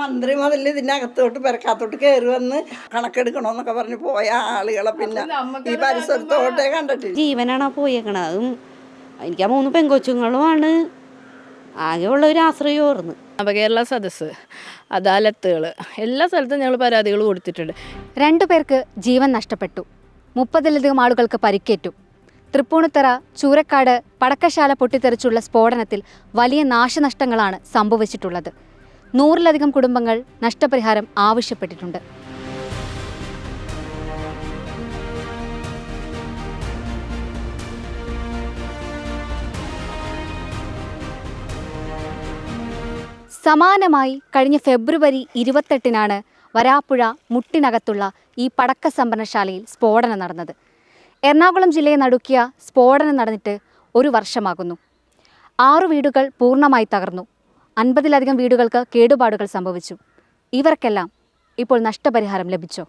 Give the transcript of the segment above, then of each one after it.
മന്ത്രി മുതൽ ഇതിനകത്തോട്ട് പെരക്കാത്തോട്ട് കയറി വന്ന് കണക്കെടുക്കണമെന്നൊക്കെ പറഞ്ഞ് പോയ ആളുകളെ പിന്നെ ഈ പരിസരത്തോട്ടേ കണ്ടിട്ടില്ല. ജീവനാണ് ആ പോയേക്കണത്? അതും എനിക്ക് ആ മൂന്ന് പെങ്കൊച്ചുങ്ങളുമാണ്. ആകെയുള്ള ഒരു ആശ്രയമായിരുന്നു നവകേരള സദസ്സ് അദാലത്തുകൾ എല്ലാ സ്ഥലത്തും ഞങ്ങൾ പരാതികൾ കൊടുത്തിട്ടുണ്ട്. രണ്ടു പേർക്ക് ജീവൻ നഷ്ടപ്പെട്ടു. മുപ്പതിലധികം ആളുകൾക്ക് പരിക്കേറ്റു. തൃപ്പൂണിത്തറ ചൂരക്കാട് പടക്കശാല പൊട്ടിത്തെറിച്ചുള്ള സ്ഫോടനത്തിൽ വലിയ നാശനഷ്ടങ്ങളാണ് സംഭവിച്ചിട്ടുള്ളത്. നൂറിലധികം കുടുംബങ്ങൾ നഷ്ടപരിഹാരം ആവശ്യപ്പെട്ടിട്ടുണ്ട്. സമാനമായി കഴിഞ്ഞ ഫെബ്രുവരി ഇരുപത്തെട്ടിനാണ് വരാപ്പുഴ മുട്ടിനകത്തുള്ള ഈ പടക്ക സംഭരണശാലയിൽ സ്ഫോടനം നടന്നത്. എറണാകുളം ജില്ലയെ നടുക്കിയ സ്ഫോടനം നടന്നിട്ട് ഒരു വർഷമാകുന്നു. ആറു വീടുകൾ പൂർണമായി തകർന്നു. അൻപതിലധികം വീടുകൾക്ക് കേടുപാടുകൾ സംഭവിച്ചു. ഇവർക്കെല്ലാം ഇപ്പോൾ നഷ്ടപരിഹാരം ലഭിച്ചോ?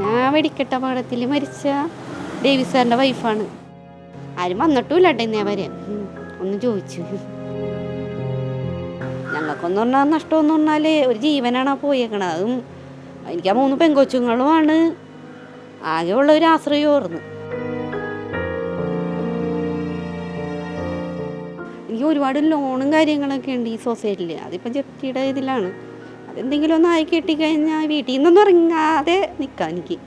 ഞാൻ മരിച്ച ഡേവിസ് സാറിന്റെ വൈഫാണ് ആരും വന്നിട്ടുമില്ല കേട്ടോ ഇന്നേ വരെ. ഉം. ഒന്ന് ചോദിച്ചു. ഞങ്ങൾക്കൊന്ന് പറഞ്ഞാൽ നഷ്ടമെന്ന് പറഞ്ഞാൽ ഒരു ജീവനാണ് ആ പോയേക്കണത്. അതും എനിക്ക് ആ മൂന്ന് പെങ്കൊച്ചുങ്ങളുമാണ്. ആകെയുള്ള ഒരു ആശ്രയം ഓർന്ന്. എനിക്ക് ഒരുപാട് ലോണും കാര്യങ്ങളൊക്കെ ഉണ്ട് ഈ സൊസൈറ്റിയിൽ. അതിപ്പം ജപ്തിയുടെ ഇതിലാണ്. അതെന്തെങ്കിലും ഒന്ന് ആയി കിട്ടിക്കഴിഞ്ഞാൽ വീട്ടിൽ നിന്നൊന്നും ഇറങ്ങാതെ നിൽക്കാം എനിക്ക്.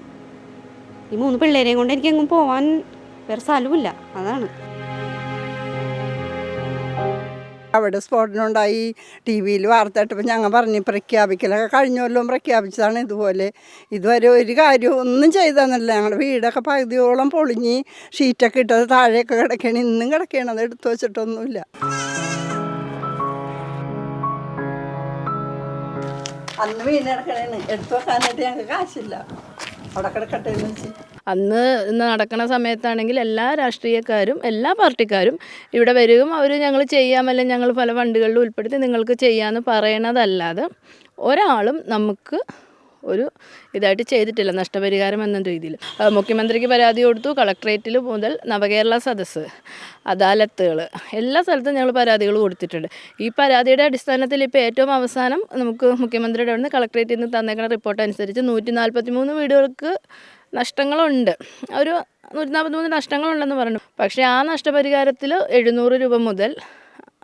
ഈ മൂന്ന് പിള്ളേരെയും കൊണ്ട് എനിക്ക് എങ്ങും പോവാൻ വേറെ സ്ഥലവുമില്ല. അതാണ്. അവിടെ സ്ഫോടനം ഉണ്ടായി ടി വിയിൽ വാർത്ത ഇട്ടപ്പോൾ ഞങ്ങൾ പറഞ്ഞ് പ്രഖ്യാപിക്കലൊക്കെ കഴിഞ്ഞ കൊല്ലം പ്രഖ്യാപിച്ചതാണ് ഇതുപോലെ. ഇതുവരെ ഒരു കാര്യവും ഒന്നും ചെയ്തതെന്നല്ല ഞങ്ങളുടെ വീടൊക്കെ പകുതിയോളം പൊളിഞ്ഞ് ഷീറ്റൊക്കെ ഇട്ടത് താഴെയൊക്കെ കിടക്കണം ഇന്നും കിടക്കണം അത് എടുത്തു വെച്ചിട്ടൊന്നുമില്ല. അന്ന് വീണ് കിടക്കണേന്ന് എടുത്തു വെക്കാനായിട്ട് ഞങ്ങൾക്ക് കാശില്ല. അവിടെ കിടക്കട്ടെ എന്ന് വെച്ച്. അന്ന് നടക്കുന്ന സമയത്താണെങ്കിൽ എല്ലാ രാഷ്ട്രീയക്കാരും എല്ലാ പാർട്ടിക്കാരും ഇവിടെ വരികയും അവർ ഞങ്ങൾ ചെയ്യാമല്ല ഞങ്ങൾ പല ഫണ്ടുകളിൽ ഉൾപ്പെടുത്തി നിങ്ങൾക്ക് ചെയ്യാമെന്ന് പറയണതല്ലാതെ ഒരാളും നമുക്ക് ഒരു ഇതായിട്ട് ചെയ്തിട്ടില്ല നഷ്ടപരിഹാരം എന്ന രീതിയിൽ. മുഖ്യമന്ത്രിക്ക് പരാതി കൊടുത്തു കളക്ട്രേറ്റിൽ മുതൽ നവകേരള സദസ്സ് അദാലത്തുകൾ എല്ലാ സ്ഥലത്തും ഞങ്ങൾ പരാതികൾ കൊടുത്തിട്ടുണ്ട്. ഈ പരാതിയുടെ അടിസ്ഥാനത്തിൽ ഇപ്പോൾ ഏറ്റവും അവസാനം നമുക്ക് മുഖ്യമന്ത്രിയുടെ അവിടെ നിന്ന് കളക്ട്രേറ്റിൽ നിന്ന് തന്നേക്കുന്ന റിപ്പോർട്ട് അനുസരിച്ച് നൂറ്റി നാൽപ്പത്തി മൂന്ന് വീടുകൾക്ക് നഷ്ടങ്ങളുണ്ട്. ഒരു നൂറ്റി നാൽപ്പത്തി മൂന്ന് നഷ്ടങ്ങളുണ്ടെന്ന് പറഞ്ഞു. പക്ഷേ ആ നഷ്ടപരിഹാരത്തിൽ എഴുന്നൂറ് രൂപ മുതൽ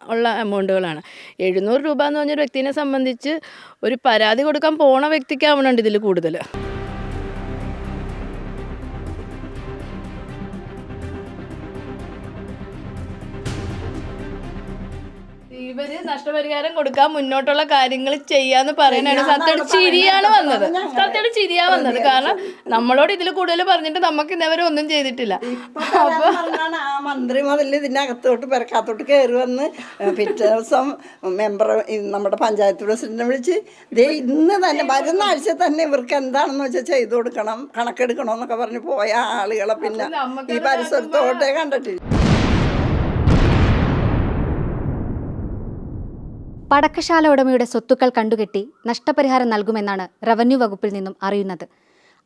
ഉള്ള എമൗണ്ടുകളാണ്. എഴുന്നൂറ് രൂപ എന്ന് പറഞ്ഞൊരു വ്യക്തിനെ സംബന്ധിച്ച് ഒരു പരാതി കൊടുക്കാൻ പോണ വ്യക്തിക്കാവണുണ്ട് ഇതിൽ കൂടുതൽ ഇവർ നഷ്ടപരിഹാരം കൊടുക്കാൻ മുന്നോട്ടുള്ള കാര്യങ്ങൾ ചെയ്യാന്ന് പറയാനാണ് സത്യയുടെ ചിരിയാണ് വന്നത്. സത്യയുടെ ചിരിയാ വന്നത്. കാരണം നമ്മളോട് ഇതിൽ കൂടുതൽ പറഞ്ഞിട്ട് നമുക്ക് ഇന്നവരെ ഒന്നും ചെയ്തിട്ടില്ല. അപ്പൊ ആ മന്ത്രി മുതൽ ഇതിനകത്തോട്ട് പെരക്കാത്തോട്ട് കയറി വന്ന് പിറ്റേ ദിവസം മെമ്പർ നമ്മുടെ പഞ്ചായത്ത് പ്രസിഡന്റിനെ വിളിച്ച് ദേ ഇന്ന് തന്നെ വരുന്ന ആഴ്ച തന്നെ ഇവർക്ക് എന്താണെന്ന് വെച്ചാൽ ചെയ്തു കൊടുക്കണം കണക്കെടുക്കണം എന്നൊക്കെ പറഞ്ഞ് പോയ ആളുകളെ പിന്നെ ഈ പരിസരത്തോട്ടേ കണ്ടിട്ടില്ല. പടക്കശാല ഉടമയുടെ സ്വത്തുക്കൾ കണ്ടുകെട്ടി നഷ്ടപരിഹാരം നൽകുമെന്നാണ് റവന്യൂ വകുപ്പിൽ നിന്നും അറിയുന്നത്.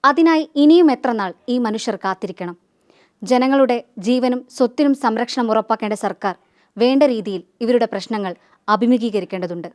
അതിനായി ഇനിയും എത്ര നാൾ ഈ മനുഷ്യർ കാത്തിരിക്കണം? ജനങ്ങളുടെ ജീവനും സ്വത്തിനും സംരക്ഷണം ഉറപ്പാക്കേണ്ട സർക്കാർ വേണ്ട രീതിയിൽ ഇവരുടെ പ്രശ്നങ്ങൾ അഭിമുഖീകരിക്കേണ്ടതുണ്ട്.